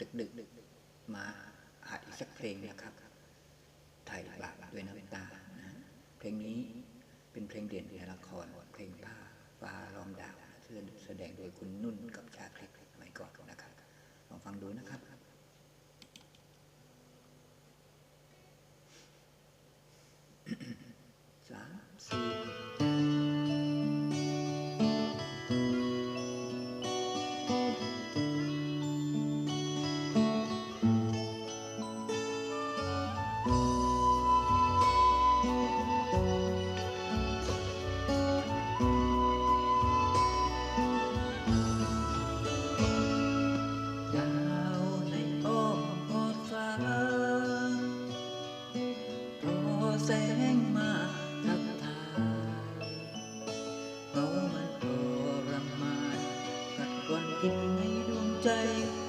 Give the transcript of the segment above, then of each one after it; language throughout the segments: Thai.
ดึกๆ มาอัดอีกสักเพลงนะครับไทยบาทด้วยน้ำตานะเพลงนี้เป็นเพลงเด่นในละครเพลงผ้าฟ้าลอมดาวซึ่งแสดงโดยคุณนุ่นกับชาคลิกไม่ก่อนนะครับลองฟังดูนะครับสามสี่ day.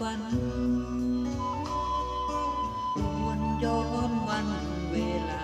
ฝันวนย้อนวันเวลา